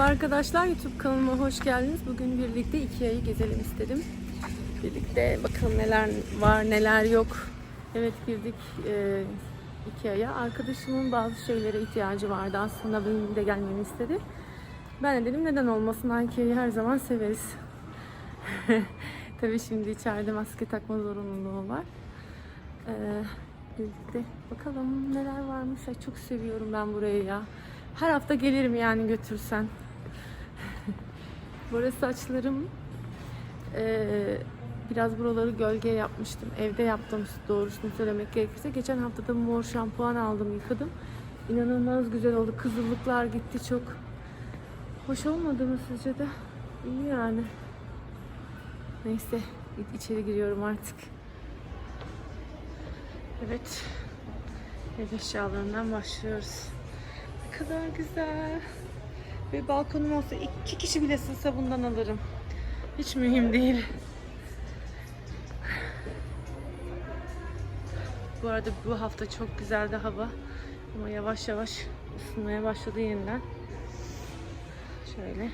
Merhaba arkadaşlar, YouTube kanalıma hoş geldiniz. Bugün birlikte Ikea'yı gezelim istedim. Birlikte bakalım neler var, neler yok. Evet girdik e, Ikea'ya. Arkadaşımın bazı şeylere ihtiyacı vardı. Aslında benim de gelmemi istedi. Ben de dedim neden olmasın, Ikea'yı her zaman severiz. Tabii şimdi içeride maske takma zorunluluğu var. Ee, birlikte bakalım neler varmış. Ay çok seviyorum ben burayı ya. Her hafta gelirim yani götürsen. Burası saçlarım ee, biraz buraları gölge yapmıştım. Evde yaptım doğrusunu söylemek gerekirse. Geçen hafta da mor şampuan aldım yıkadım. İnanılmaz güzel oldu. Kızıllıklar gitti çok. Hoş olmadı mı sizce de? İyi yani. Neyse içeri giriyorum artık. Evet. Ev eşyalarından başlıyoruz. Ne kadar güzel. Ve balkonum olsa iki kişi bile sığsa bundan alırım. Hiç mühim değil. Bu arada bu hafta çok güzeldi hava. Ama yavaş yavaş ısınmaya başladı yeniden. Şöyle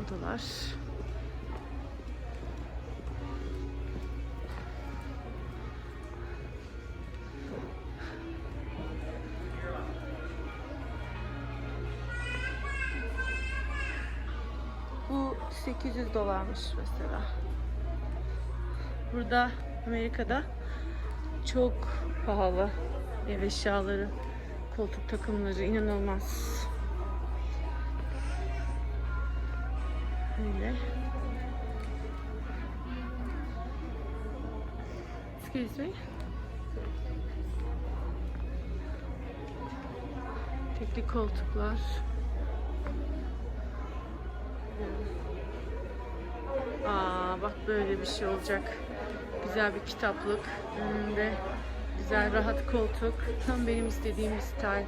odalar. Bu 800 dolarmış mesela. Burada Amerika'da çok pahalı ev eşyaları, koltuk takımları inanılmaz. Öyle. Excuse me. Tekli koltuklar. Aa bak böyle bir şey olacak. Güzel bir kitaplık. Önünde güzel rahat koltuk. Tam benim istediğim bir style.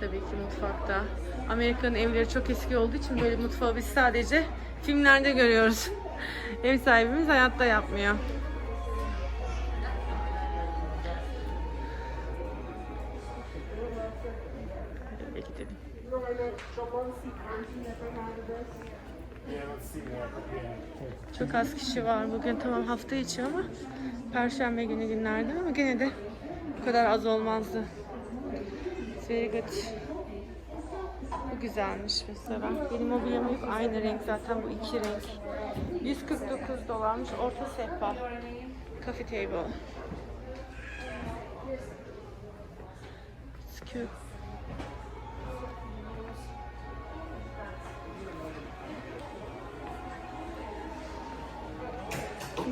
Tabii ki mutfakta. Amerika'nın evleri çok eski olduğu için böyle mutfağı biz sadece filmlerde görüyoruz. Ev sahibimiz hayatta yapmıyor. Çok az kişi var bugün tamam hafta içi ama Perşembe günü günlerden ama gene de bu kadar az olmazdı. Very good. Bu güzelmiş mesela. Benim mobilyam yok aynı renk zaten bu iki renk. 149 dolarmış orta sehpa. Coffee table. It's cute.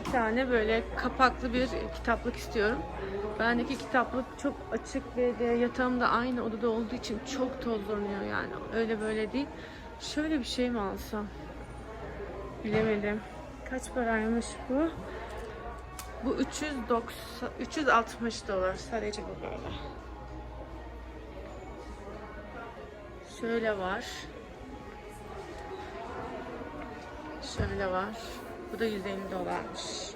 Bir tane böyle kapaklı bir kitaplık istiyorum. Bendeki kitaplık çok açık ve de yatağım da aynı odada olduğu için çok tozlanıyor yani. Öyle böyle değil. Şöyle bir şey mi alsam? Bilemedim. Kaç paraymış bu? Bu 390 360 dolar. Sadece bu böyle. Şöyle var. Şöyle var. Bu da 150 dolarmış.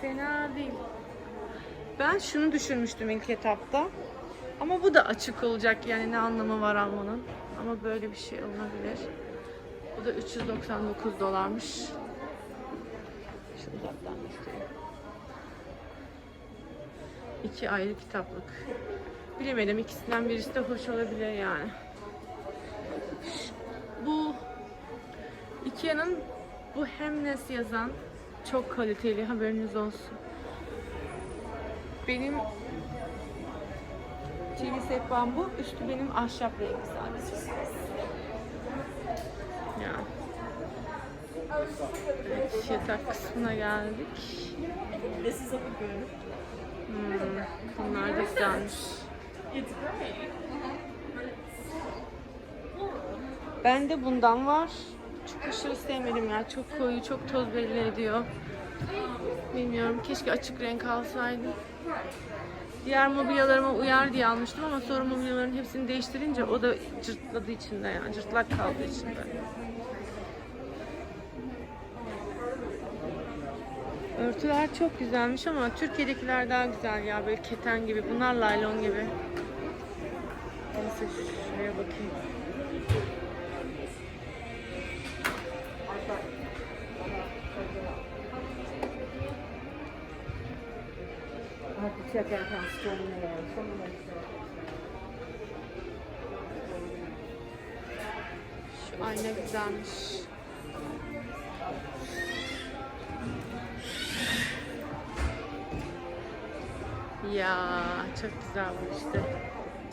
Fena değil. Ben şunu düşünmüştüm ilk etapta. Ama bu da açık olacak yani ne anlamı var almanın. Ama böyle bir şey olabilir. Bu da 399 dolarmış. Şu uzaktan göstereyim. İki ayrı kitaplık. Bilemedim ikisinden birisi de hoş olabilir yani. Bu Ikea'nın bu Hemnes yazan çok kaliteli haberiniz olsun. Benim TV sehpam bu. Üstü benim ahşap rengi sadece. Ya. Evet, yatak kısmına geldik. Hmm, bunlar da güzelmiş. Bende bundan var. Aşırı sevmedim ya. Çok koyu, çok toz belli ediyor. Bilmiyorum. Keşke açık renk alsaydım. Diğer mobilyalarıma uyar diye almıştım ama sonra mobilyaların hepsini değiştirince o da cırtladı içinde yani. Cırtlak kaldı içinde. Örtüler çok güzelmiş ama Türkiye'dekiler daha güzel ya. Böyle keten gibi. Bunlar laylon gibi. Neyse şuraya bakayım. Have to check out how strong they are. Some of them Şu ayna güzelmiş. Ya çok güzel bu işte.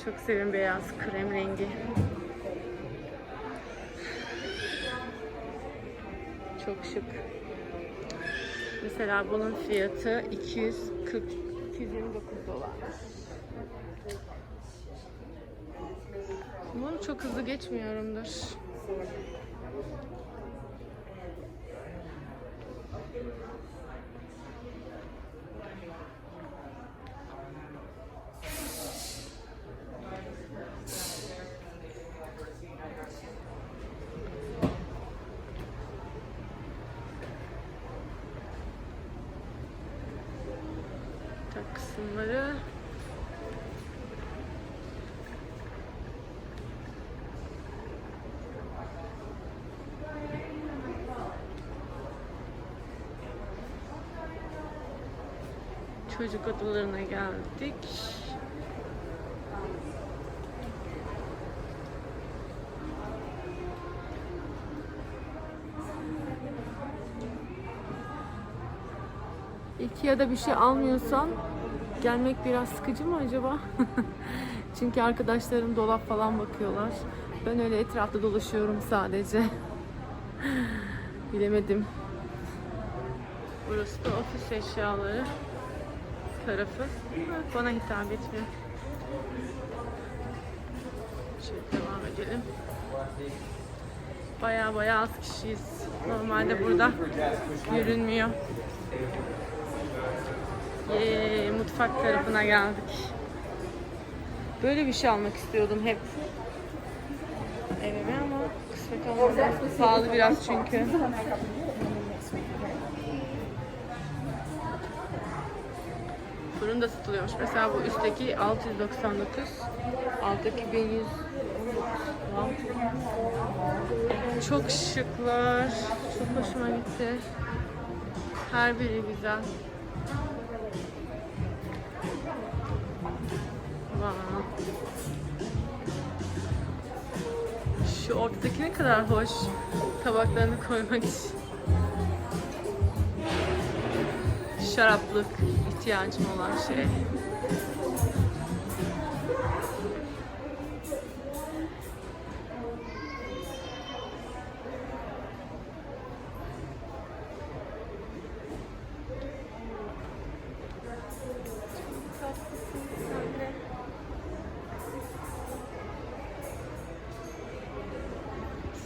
Çok sevim beyaz krem rengi. Çok şık. Mesela bunun fiyatı 240 229 dolar. Umarım çok hızlı geçmiyorumdur. Tak kısımları. Çocuk odalarına geldik. Ikea'da bir şey almıyorsan gelmek biraz sıkıcı mı acaba? Çünkü arkadaşlarım dolap falan bakıyorlar. Ben öyle etrafta dolaşıyorum sadece. Bilemedim. Burası da ofis eşyaları tarafı. Bana hitap etmiyor. Şöyle devam edelim. Baya baya az kişiyiz. Normalde burada yürünmüyor. Yee, mutfak tarafına geldik. Böyle bir şey almak istiyordum hep. Evime ama kısmet olmadı. Pahalı biraz çünkü. Fırın da satılıyormuş. Mesela bu üstteki 699, alttaki 1100. Çok şıklar. Çok hoşuma gitti. Her biri güzel. Wow. Şu ortadaki ne kadar hoş. Tabaklarını koymak için. Şaraplık ihtiyacım olan şey.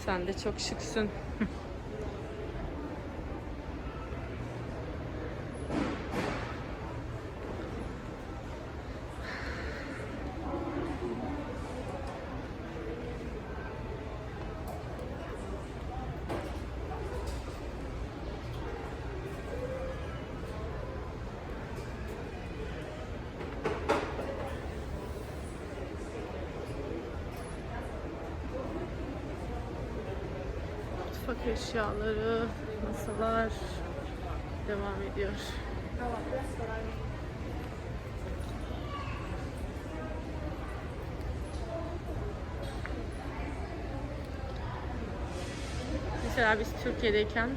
Sen de çok şıksın. Mutfak eşyaları, masalar devam ediyor. Mesela biz Türkiye'deyken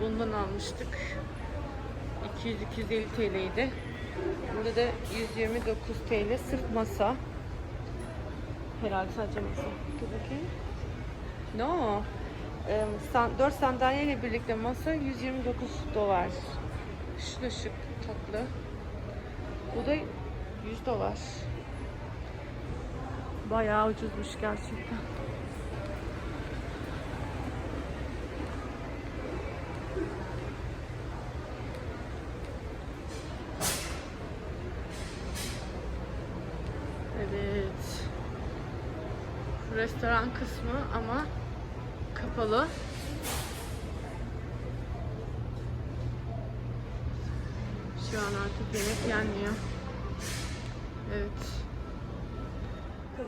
bundan almıştık. 200-250 TL'ydi. Burada da 129 TL sırf masa. Herhalde sadece masa. Dur bakayım. No. Ee, san- 4 sandalyeyle birlikte masa 129 dolar. Da şık, tatlı. Bu da 100 dolar. Bayağı ucuzmuş gerçekten. Evet. Restoran kısmı ama kapalı. Şu an artık yemek yenmiyor. Evet.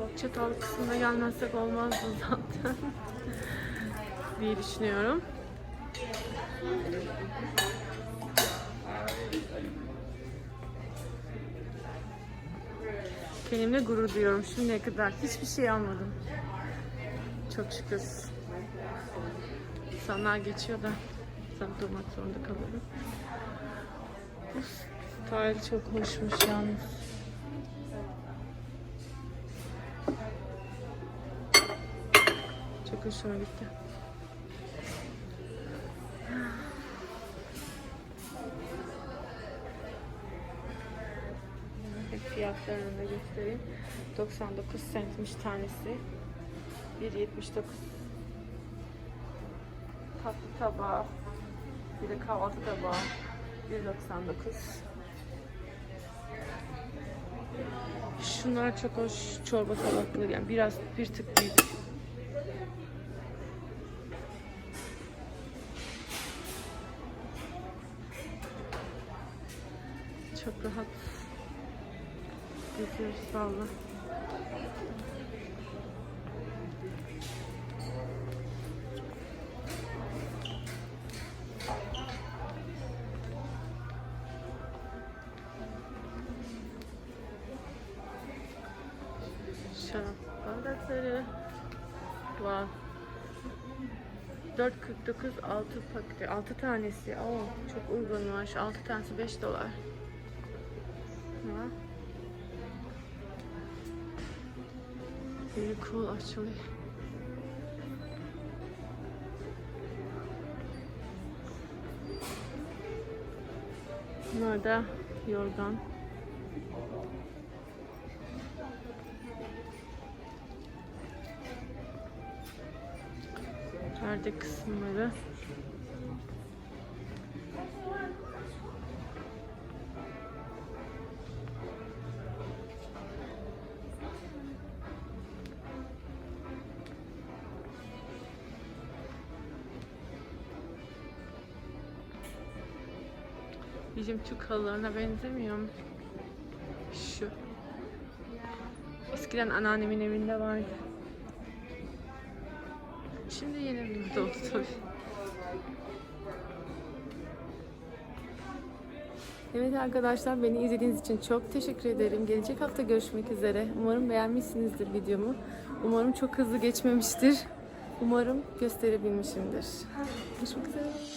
bak çatal kısmına gelmezsek olmazdı zaten. diye düşünüyorum. Kendimle gurur duyuyorum şimdiye kadar. Hiçbir şey almadım. Çok şükür. İnsanlar geçiyor da sen durmak zorunda kalıyorum. Bu style çok hoşmuş yalnız. Çok hoşuma gitti. Hep fiyatlarını da göstereyim. 99 centmiş tanesi. 1.79 tatlı tabağı. Bir de kahvaltı tabağı. 1.99 Şunlar çok hoş çorba tabakları yani biraz bir tık büyük. Çok rahat geziyoruz valla. Şarap bardakları var. 4.49 6 paketi 6 tanesi. Oo, çok uygunmuş. 6 tanesi 5 dolar. Very cool actually. Bunlar da yorgan. Perde kısımları. Bizim Türk halılarına benzemiyor mu? Şu. Eskiden anneannemin evinde vardı. Şimdi yeni evimde oldu tabii. Evet arkadaşlar beni izlediğiniz için çok teşekkür ederim. Gelecek hafta görüşmek üzere. Umarım beğenmişsinizdir videomu. Umarım çok hızlı geçmemiştir. Umarım gösterebilmişimdir. Görüşmek üzere.